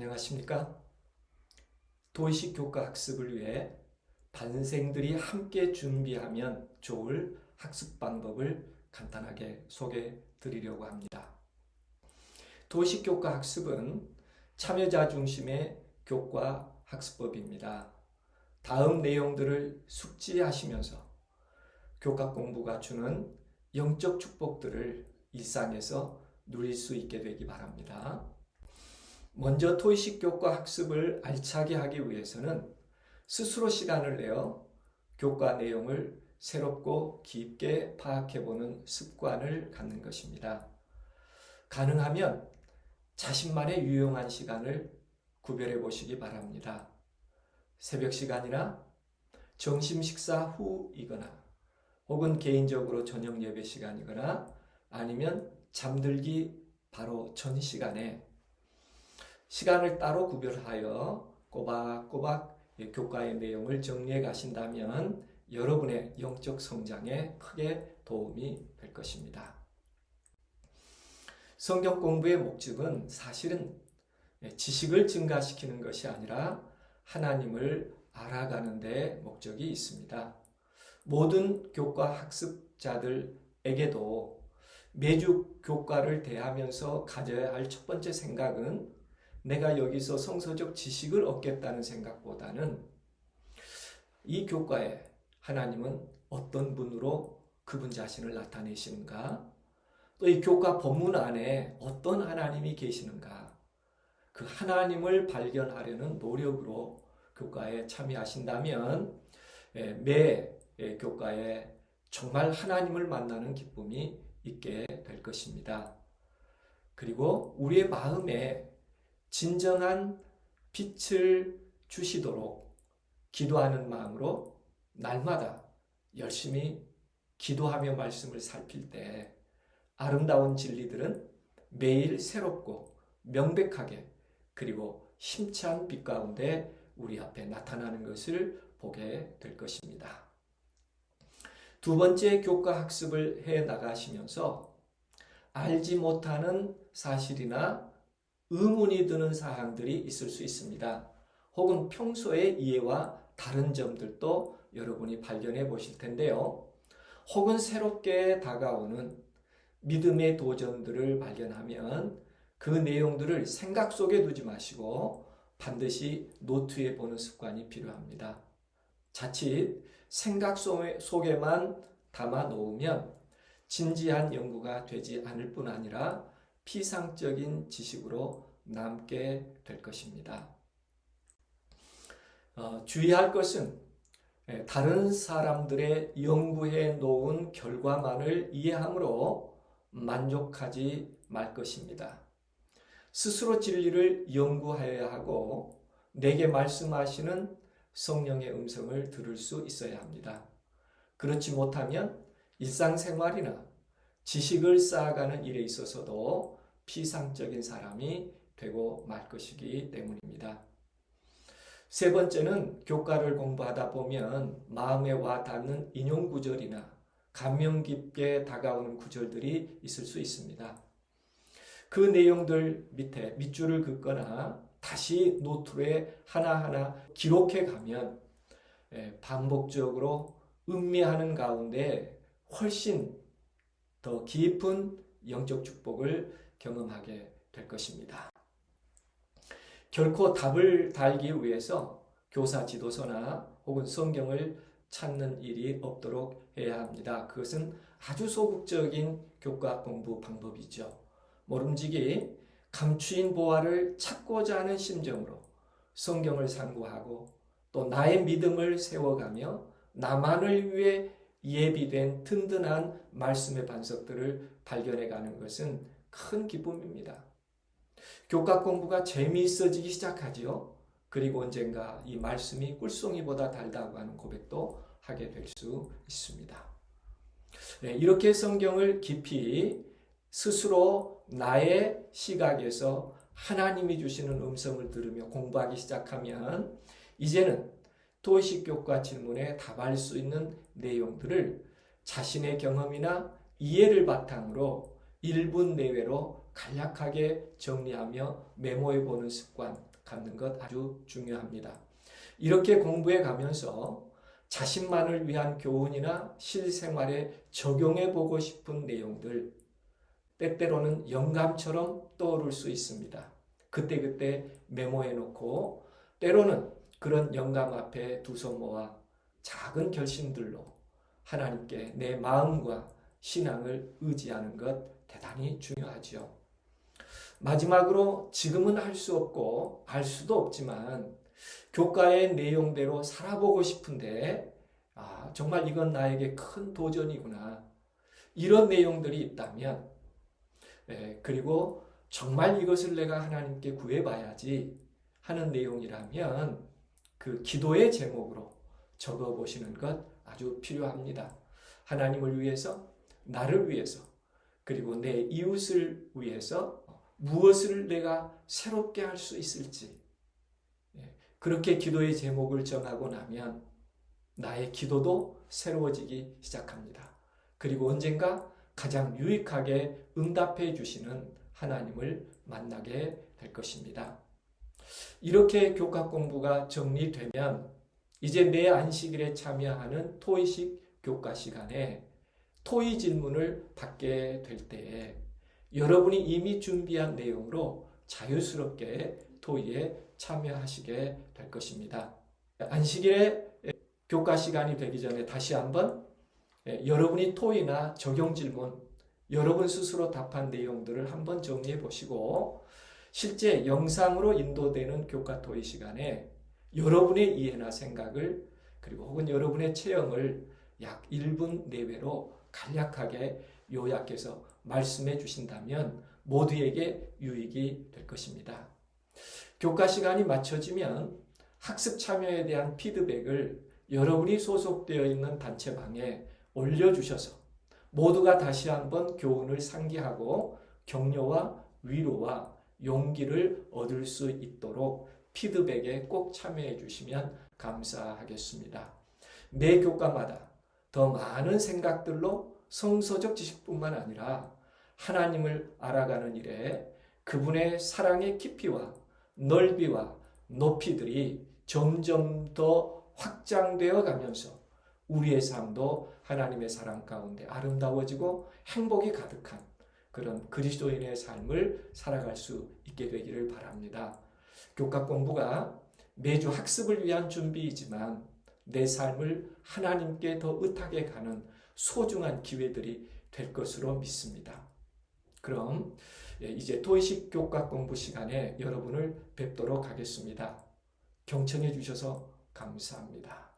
안녕하십니까? 도의식 교과 학습을 위해 반생들이 함께 준비하면 좋을 학습 방법을 간단하게 소개해 드리려고 합니다. 도의식 교과 학습은 참여자 중심의 교과 학습법입니다. 다음 내용들을 숙지하시면서 교과 공부가 주는 영적 축복들을 일상에서 누릴 수 있게 되기 바랍니다. 먼저 토의식 교과 학습을 알차게 하기 위해서는 스스로 시간을 내어 교과 내용을 새롭고 깊게 파악해보는 습관을 갖는 것입니다. 가능하면 자신만의 유용한 시간을 구별해 보시기 바랍니다. 새벽 시간이나 점심 식사 후이거나 혹은 개인적으로 저녁 예배 시간이거나 아니면 잠들기 바로 전 시간에 시간을 따로 구별하여 꼬박꼬박 교과의 내용을 정리해 가신다면 여러분의 영적 성장에 크게 도움이 될 것입니다. 성경 공부의 목적은 사실은 지식을 증가시키는 것이 아니라 하나님을 알아가는 데 목적이 있습니다. 모든 교과 학습자들에게도 매주 교과를 대하면서 가져야 할 첫 번째 생각은 내가 여기서 성서적 지식을 얻겠다는 생각보다는 이 교과에 하나님은 어떤 분으로 그분 자신을 나타내시는가? 또 이 교과 본문 안에 어떤 하나님이 계시는가? 그 하나님을 발견하려는 노력으로 교과에 참여하신다면 예, 매 예, 교과에 정말 하나님을 만나는 기쁨이 있게 될 것입니다. 그리고 우리의 마음에 진정한 빛을 주시도록 기도하는 마음으로 날마다 열심히 기도하며 말씀을 살필 때 아름다운 진리들은 매일 새롭고 명백하게 그리고 힘찬 빛 가운데 우리 앞에 나타나는 것을 보게 될 것입니다. 두 번째 교과 학습을 해 나가시면서 알지 못하는 사실이나 의문이 드는 사항들이 있을 수 있습니다. 혹은 평소의 이해와 다른 점들도 여러분이 발견해 보실 텐데요. 혹은 새롭게 다가오는 믿음의 도전들을 발견하면 그 내용들을 생각 속에 두지 마시고 반드시 노트에 보는 습관이 필요합니다. 자칫 생각 속에만 담아 놓으면 진지한 연구가 되지 않을 뿐 아니라 피상적인 지식으로 남게 될 것입니다. 어, 주의할 것은 예, 다른 사람들의 연구해 놓은 결과만을 이해함으로 만족하지 말 것입니다. 스스로 진리를 연구하여야 하고 내게 말씀하시는 성령의 음성을 들을 수 있어야 합니다. 그렇지 못하면 일상생활이나 지식을 쌓아가는 일에 있어서도 피상적인 사람이 되고 말 것이기 때문입니다. 세 번째는 교과를 공부하다 보면 마음에 와 닿는 인용 구절이나 감명 깊게 다가오는 구절들이 있을 수 있습니다. 그 내용들 밑에 밑줄을 긋거나 다시 노트에 하나하나 기록해 가면 예, 반복적으로 음미하는 가운데 훨씬 더 깊은 영적 축복을 경험하게 될 것입니다. 결코 답을 달기 위해서 교사 지도서나 혹은 성경을 찾는 일이 없도록 해야 합니다. 그것은 아주 소극적인 교과 공부 방법이죠. 모름지기 감추인 보화를 찾고자 하는 심정으로 성경을 상고하고 또 나의 믿음을 세워가며 나만을 위해 예비된 든든한 말씀의 반석들을 발견해 가는 것은 큰 기쁨입니다. 교과 공부가 재미있어지기 시작하지요. 그리고 언젠가 이 말씀이 꿀송이보다 달다고 하는 고백도 하게 될 수 있습니다. 네, 이렇게 성경을 깊이 스스로 나의 시각에서 하나님이 주시는 음성을 들으며 공부하기 시작하면 이제는 도식 교과 질문에 답할 수 있는 내용들을 자신의 경험이나 이해를 바탕으로 1분 내외로 간략하게 정리하며 메모해 보는 습관 갖는 것 아주 중요합니다. 이렇게 공부해 가면서 자신만을 위한 교훈이나 실생활에 적용해 보고 싶은 내용들 때때로는 영감처럼 떠오를 수 있습니다. 그때그때 메모해 놓고 때로는 그런 영감 앞에 두 손 모아 작은 결심들로 하나님께 내 마음과 신앙을 의지하는 것 대단히 중요하지요. 마지막으로 지금은 할 수 없고 알 수도 없지만 교과의 내용대로 살아보고 싶은데 아, 정말 이건 나에게 큰 도전이구나. 이런 내용들이 있다면 예, 그리고 정말 이것을 내가 하나님께 구해봐야지 하는 내용이라면 그 기도의 제목으로 적어 보시는 것 아주 필요합니다. 하나님을 위해서, 나를 위해서, 그리고 내 이웃을 위해서 무엇을 내가 새롭게 할 수 있을지. 예, 그렇게 기도의 제목을 정하고 나면 나의 기도도 새로워지기 시작합니다. 그리고 언젠가 가장 유익하게 응답해 주시는 하나님을 만나게 될 것입니다. 이렇게 교과 공부가 정리되면 이제 내 안식일에 참여하는 토의식 교과 시간에 토의 질문을 받게 될 때에 여러분이 이미 준비한 내용으로 자유스럽게 토의에 참여하시게 될 것입니다. 안식일에 교과 시간이 되기 전에 다시 한번 예, 여러분이 토의나 적용 질문, 여러분 스스로 답한 내용들을 한번 정리해 보시고 실제 영상으로 인도되는 교과 토의 시간에 여러분의 이해나 생각을 그리고 혹은 여러분의 체험을 약 1분 내외로 간략하게 요약해서 말씀해 주신다면 모두에게 유익이 될 것입니다. 교과 시간이 맞춰지면 학습 참여에 대한 피드백을 여러분이 소속되어 있는 단체방에 올려주셔서 모두가 다시 한번 교훈을 상기하고 격려와 위로와 용기를 얻을 수 있도록 피드백에 꼭 참여해 주시면 감사하겠습니다. 매 교과마다 더 많은 생각들로 성서적 지식뿐만 아니라 하나님을 알아가는 일에 그분의 사랑의 깊이와 넓이와 높이들이 점점 더 확장되어 가면서 우리의 삶도 하나님의 사랑 가운데 아름다워지고 행복이 가득한 그런 그리스도인의 삶을 살아갈 수 있게 되기를 바랍니다. 교과 공부가 매주 학습을 위한 준비이지만 내 삶을 하나님께 더 의탁해 가는 소중한 기회들이 될 것으로 믿습니다. 그럼 예, 이제 토의식 교과 공부 시간에 여러분을 뵙도록 하겠습니다. 경청해 주셔서 감사합니다.